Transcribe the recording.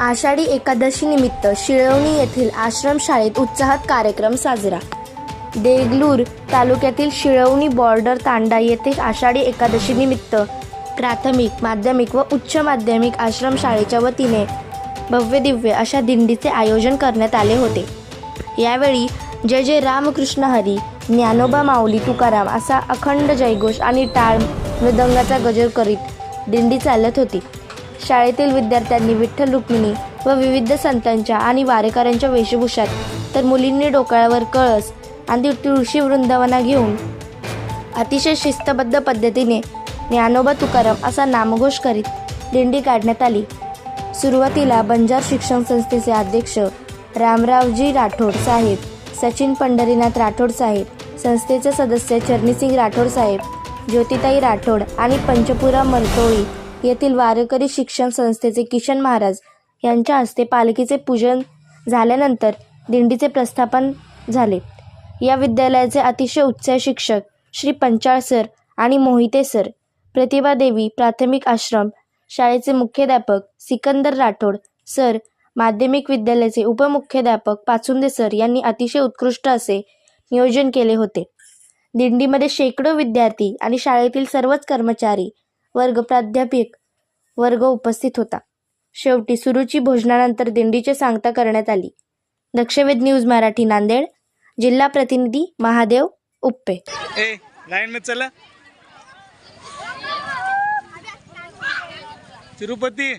आषाढी एकादशी निमित्त शिळवणी येथील आश्रमशाळेत उत्साहात कार्यक्रम साजरा. देगलूर तालुक्यातील शिळवणी बॉर्डर तांडा येथे आषाढी एकादशी निमित्त प्राथमिक माध्यमिक व उच्च माध्यमिक आश्रमशाळेच्या वतीने भव्य दिव्य अशा दिंडीचे आयोजन करण्यात आले होते. यावेळी जय जय रामकृष्ण हरी ज्ञानोबा माऊली तुकाराम असा अखंड जयघोष आणि टाळ मृदंगाचा गजर करीत दिंडी चालत होती. शाळेतील विद्यार्थ्यांनी विठ्ठल रुक्मिणी व विविध संतांच्या आणि वारेकऱ्यांच्या वेशभूषात तर मुलींनी डोक्यावर कळस आणि तुळशी वृंदावना घेऊन अतिशय शिस्तबद्ध पद्धतीने ज्ञानोबा तुकाराम असा नामघोष करीत दिंडी काढण्यात आली. सुरुवातीला बंजार शिक्षण संस्थेचे अध्यक्ष रामरावजी राठोड साहेब सचिन पंढरीनाथ राठोड साहेब संस्थेचे सदस्य चरणीसिंग राठोड साहेब ज्योतिताई राठोड आणि पंचपुरा मरतोळी येथील वारकरी शिक्षण संस्थेचे किशन महाराज यांच्या हस्ते पालखीचे पूजन झाल्यानंतर दिंडीचे प्रस्थापन झाले. या विद्यालयाचे अतिशय उत्साही शिक्षक श्री पंचाळ सर आणि मोहिते सर प्रतिभा देवी प्राथमिक आश्रम शाळेचे मुख्याध्यापक सिकंदर राठोड सर माध्यमिक विद्यालयाचे उपमुख्याध्यापक पाचुंदे सर यांनी अतिशय उत्कृष्ट असे नियोजन केले होते. दिंडीमध्ये शेकडो विद्यार्थी आणि शाळेतील सर्वच कर्मचारी वर्ग प्राध्यापक वर्ग उपस्थित होता. शेवटी सुरुची भोजनानंतर दिंडीचे सांगता करण्यात आली. दक्षवेद न्यूज मराठी नांदेड जिल्हा प्रतिनिधी महादेव उप्पे. ए लाईन में चला. तिरुपती.